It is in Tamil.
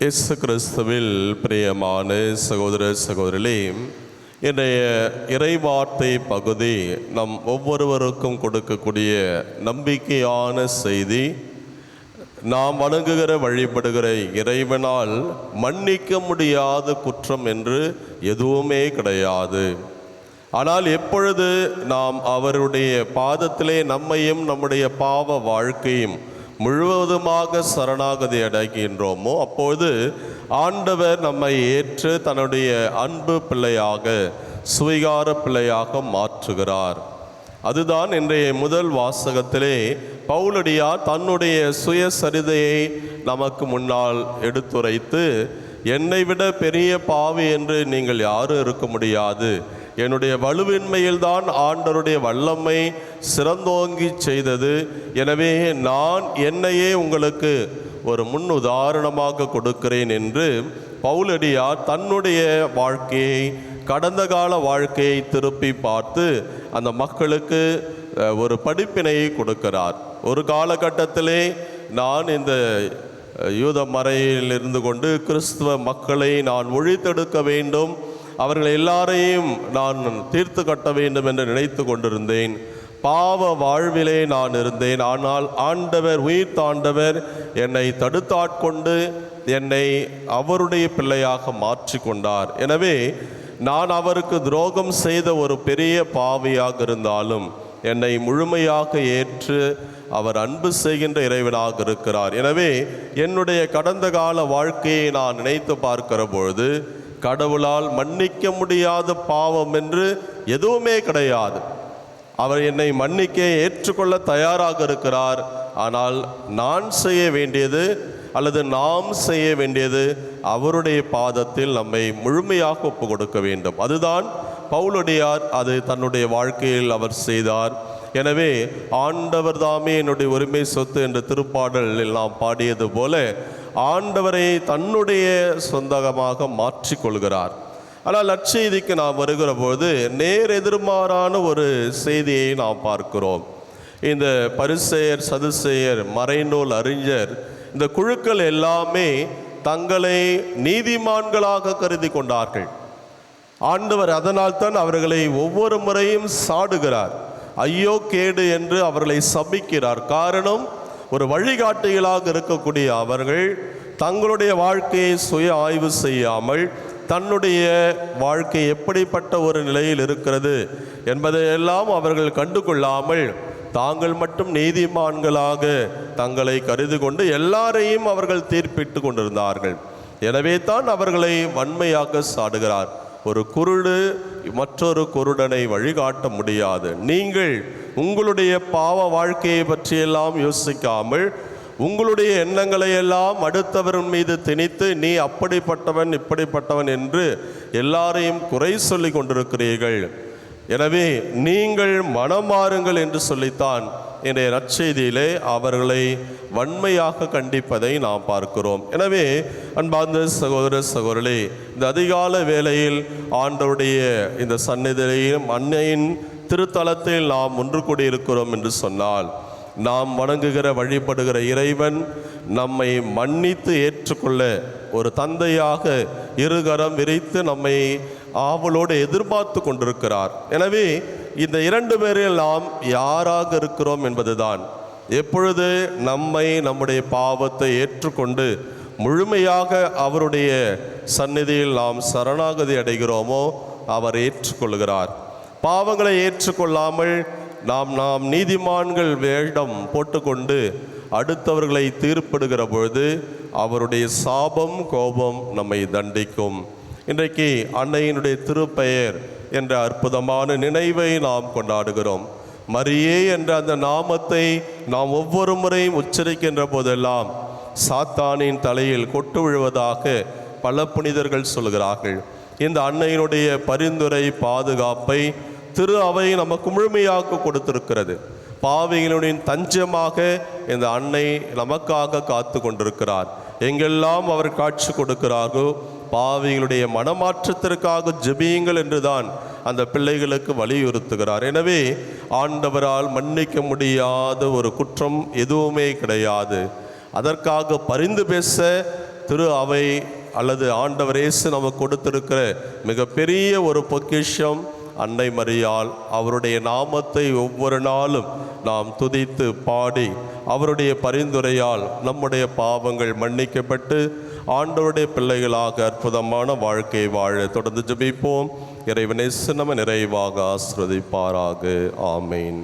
இயேசு கிறிஸ்துவில் பிரியமான சகோதர சகோதரிகளே இன்றைய இறைவார்த்தை பகுதி நம் ஒவ்வொருவருக்கும் கொடுக்கக்கூடிய நம்பிக்கையான செய்தி நாம் வணங்குகிற வழிபடுகிற இறைவனால் மன்னிக்க முடியாத குற்றம் என்று எதுவுமே கிடையாது. ஆனால் எப்பொழுது நாம் அவருடைய பாதத்திலே நம்மையும் நம்முடைய பாவ வாழ்க்கையும் முழுவதுமாக சரணாகதி அடைகின்றோமோ அப்போது ஆண்டவர் நம்மை ஏற்று தன்னுடைய அன்பு பிள்ளையாக சுவிகார பிள்ளையாக மாற்றுகிறார். அதுதான் இன்றைய முதல் வாசகத்திலே பவுலடியார் தன்னுடைய சுயசரிதையை நமக்கு முன்னால் எடுத்துரைத்து என்னை விட பெரிய பாவி என்று நீங்கள் யாரும் இருக்க முடியாது. என்னுடைய வலுவின்மையில்தான் ஆண்டருடைய வல்லமை சிறந்தோங்கி செய்தது. எனவே நான் என்னையே உங்களுக்கு ஒரு முன் உதாரணமாக கொடுக்கிறேன் என்று பவுலடியார் தன்னுடைய வாழ்க்கையை கடந்த கால வாழ்க்கையை திருப்பி பார்த்து அந்த மக்களுக்கு ஒரு படிப்பினையை கொடுக்கிறார். ஒரு காலகட்டத்திலே நான் இந்த யூத மறையில் இருந்து கொண்டு கிறிஸ்துவ மக்களை நான் ஒழித்தெடுக்க வேண்டும். அவர்கள் எல்லாரையும் நான் தீர்த்து கட்ட வேண்டும் என்று நினைத்து கொண்டிருந்தேன். பாவ வாழ்விலே நான் இருந்தேன். ஆனால் ஆண்டவர் உயிர் தாண்டவர் என்னை தடுத்தாட்கொண்டு என்னை அவருடைய பிள்ளையாக மாற்றி கொண்டார் எனவே நான் அவருக்கு துரோகம் செய்த ஒரு பெரிய பாவியாக இருந்தாலும் என்னை முழுமையாக ஏற்று அவர் அன்பு செய்கின்ற இறைவனாக இருக்கிறார். எனவே என்னுடைய கடந்த கால வாழ்க்கையை நான் நினைத்து பார்க்கிற பொழுது கடவுளால் மன்னிக்க முடியாத பாவம் என்று எதுவுமே கிடையாது. அவர் என்னை மன்னிக்க ஏற்றுக்கொள்ள தயாராக இருக்கிறார். ஆனால் நான் செய்ய வேண்டியது அல்லது நாம் செய்ய வேண்டியது அவருடைய பாதத்தில் நம்மை முழுமையாக ஒப்பு கொடுக்க வேண்டும். அதுதான் பவுலடியார் அது தன்னுடைய வாழ்க்கையில் அவர் செய்தார். எனவே ஆண்டவர் தாமே என்னுடைய உரிமை சொத்து என்ற திருப்பாடலில் நாம் பாடியது போல ஆண்டவரை தன்னுடைய சொந்தகமாக மாற்றிக்கொள்கிறார். ஆனால் நற்செய்திக்கு நாம் வருகிற போது நேர் எதிர்மாறான ஒரு செய்தியை நாம் பார்க்கிறோம். இந்த பரிசெயர் சதுசெயர் மறைநூல் அறிஞர் இந்த குழுக்கள் எல்லாமே தங்களை நீதிமான்களாக கருதி கொண்டார்கள். ஆண்டவர் அதனால் தான் அவர்களை ஒவ்வொரு முறையும் சாடுகிறார். ஐயோ கேடு என்று அவர்களை சபிக்கிறார். காரணம் ஒரு வழிகாட்டிகளாக இருக்கக்கூடிய அவர்கள் தங்களுடைய வாழ்க்கையை சுய ஆய்வு செய்யாமல் தன்னுடைய வாழ்க்கை எப்படிப்பட்ட ஒரு நிலையில் இருக்கிறது என்பதையெல்லாம் அவர்கள் கண்டு கொள்ளாமல் தாங்கள் மட்டும் நீதிமான்களாக தங்களை கருதி கொண்டு எல்லாரையும் அவர்கள் தீர்ப்பிட்டு கொண்டிருந்தார்கள். எனவே தான் அவர்களை வன்மையாக சாடுகிறார். ஒரு குருடு மற்றொரு குருடனை வழிகாட்ட முடியாது. நீங்கள் உங்களுடைய பாவ வாழ்க்கையை பற்றியெல்லாம் யோசிக்காமல் உங்களுடைய எண்ணங்களை எல்லாம் அடுத்தவரின் மீது திணித்து நீ அப்படிப்பட்டவன் இப்படிப்பட்டவன் என்று எல்லாரையும் குறை சொல்லி கொண்டிருக்கிறீர்கள். எனவே நீங்கள் மனமாறுங்கள் என்று சொல்லித்தான் இன்றைய நற்செய்தியிலே அவர்களை வன்மையாக கண்டிப்பதை நாம் பார்க்கிறோம். எனவே அன்பார்ந்த சகோதர சகோதரே இந்த அதிகால வேளையில் ஆண்டவருடைய இந்த சந்நிதியிலும் அன்னையின் திருத்தலத்தில் நாம் ஒன்று கூடியிருக்கிறோம் என்று சொன்னால் நாம் வணங்குகிற வழிபடுகிற இறைவன் நம்மை மன்னித்து ஏற்றுக்கொள்ள ஒரு தந்தையாக இருகரம் விரித்து நம்மை ஆவலோடு எதிர்பார்த்து கொண்டிருக்கிறார். எனவே இந்த இரண்டு பேரில் நாம் யாராக இருக்கிறோம் என்பதுதான். எப்பொழுது நம்மை நம்முடைய பாவத்தை ஏற்றுக்கொண்டு முழுமையாக அவருடைய சந்நிதியில் நாம் சரணாகதி அடைகிறோமோ அவர் ஏற்றுக்கொள்கிறார். பாவங்களை ஏற்றுக்கொள்ளாமல் நாம் நாம் நீதிமான்கள் வேடம் போட்டுக்கொண்டு அடுத்தவர்களை தீர்ப்பிடுகிற பொழுது அவருடைய சாபம் கோபம் நம்மை தண்டிக்கும். இன்றைக்கு அன்னையினுடைய திருப்பெயர் என்ற அற்புதமான நினைவை நாம் கொண்டாடுகிறோம். மரியே என்ற அந்த நாமத்தை நாம் ஒவ்வொரு முறையும் உச்சரிக்கின்ற போதெல்லாம் சாத்தானின் தலையில் கொட்டு விழுவதாக பல புனிதர்கள் சொல்கிறார்கள். இந்த அன்னையினுடைய பரிந்துரை பாதுகாப்பை திரு அவை நமக்கு முழுமையாக கொடுத்திருக்கிறது. பாவிகளுடைய தஞ்சமாக இந்த அன்னை நமக்காக காத்து கொண்டிருக்கிறார். எங்கெல்லாம் அவர் காட்சி கொடுக்கிறார்களோ பாவிகளுடைய மனமாற்றத்திற்காக ஜெபியுங்கள் என்றுதான் அந்த பிள்ளைகளுக்கு வலியுறுத்துகிறார். எனவே ஆண்டவரால் மன்னிக்க முடியாத ஒரு குற்றம் எதுவுமே கிடையாது. அதற்காக பரிந்து பேச திரு அவை அல்லது ஆண்டவர் இயேசு நமக்கு கொடுத்திருக்கிற மிகப்பெரிய ஒரு பொக்கிஷம் அன்னை மரியால் அவருடைய நாமத்தை ஒவ்வொரு நாளும் நாம் துதித்து பாடி அவருடைய பரிந்துரையால் நம்முடைய பாவங்கள் மன்னிக்கப்பட்டு ஆண்டவருடைய பிள்ளைகளாக அற்புதமான வாழ்க்கை வாழ தொடர்ந்து ஜபிப்போம். இறைவனை சின்னம நிறைவாக ஆஸ்ரதிப்பாராக ஆமேன்.